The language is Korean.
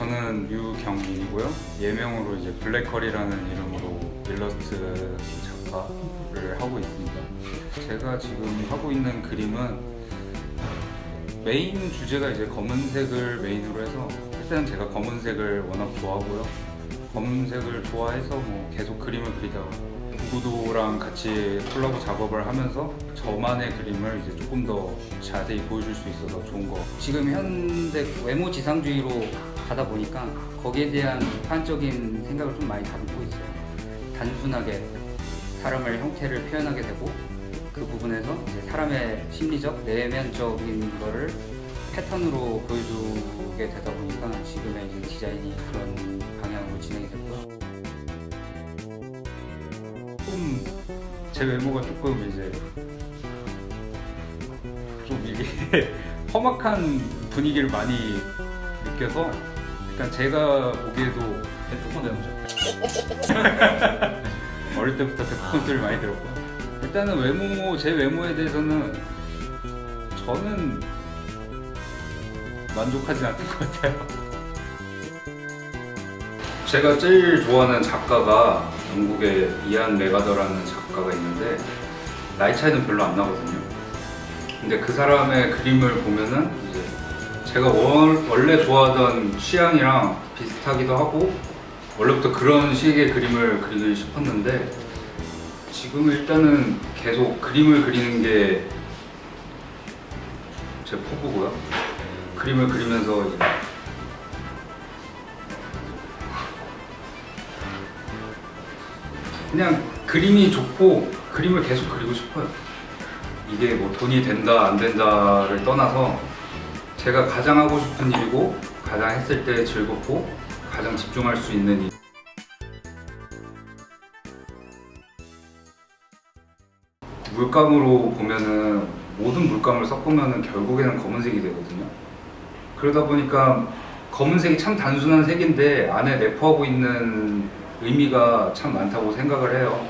저는 유경민이고요. 예명으로 이제 블랙컬이라는 이름으로 일러스트 작가를 하고 있습니다. 제가 지금 하고 있는 그림은 메인 주제가 이제 검은색을 메인으로 해서 일단 제가 검은색을 워낙 좋아하고요. 검은색을 좋아해서 뭐 계속 그림을 그리다가 구구도랑 같이 콜라보 작업을 하면서 저만의 그림을 이제 조금 더 자세히 보여줄 수 있어서 좋은 거 지금 현대 외모 지상주의로 가다 보니까 거기에 대한 비판적인 생각을 좀 많이 다루고 있어요. 단순하게 사람의 형태를 표현하게 되고 그 부분에서 이제 사람의 심리적 내면적인 거를 패턴으로 보여주게 되다 보니까 지금의 이제 디자인이 그런 방향으로 진행이 됐고요. 조금 제 외모가 조금 이제 좀 이게 험악한 분위기를 많이 느껴서 일단 제가 보기에도 핸드폰 대모죠. 어릴 때부터 데프콘스를 많이 들었고 일단은 외모 제 외모에 대해서는 저는 만족하지 않는 것 같아요. 제가 제일 좋아하는 작가가 영국의 이안 메가더라는 작가가 있는데 나이 차이는 별로 안 나거든요. 근데 그 사람의 그림을 보면은 이 제 제가 원, 원래 좋아하던 취향이랑 비슷하기도 하고 원래부터 그런 식의 그림을 그리고 싶었는데 지금 일단은 계속 그림을 그리는 게 제 포부고요. 그림을 그리면서 그냥 그림이 좋고 그림을 계속 그리고 싶어요. 이게 뭐 돈이 된다 안 된다를 떠나서 제가 가장 하고 싶은 일이고 가장 했을 때 즐겁고 가장 집중할 수 있는 일. 물감으로 보면은 모든 물감을 섞으면은 결국에는 검은색이 되거든요. 그러다 보니까 검은색이 참 단순한 색인데 안에 내포하고 있는 의미가 참 많다고 생각을 해요.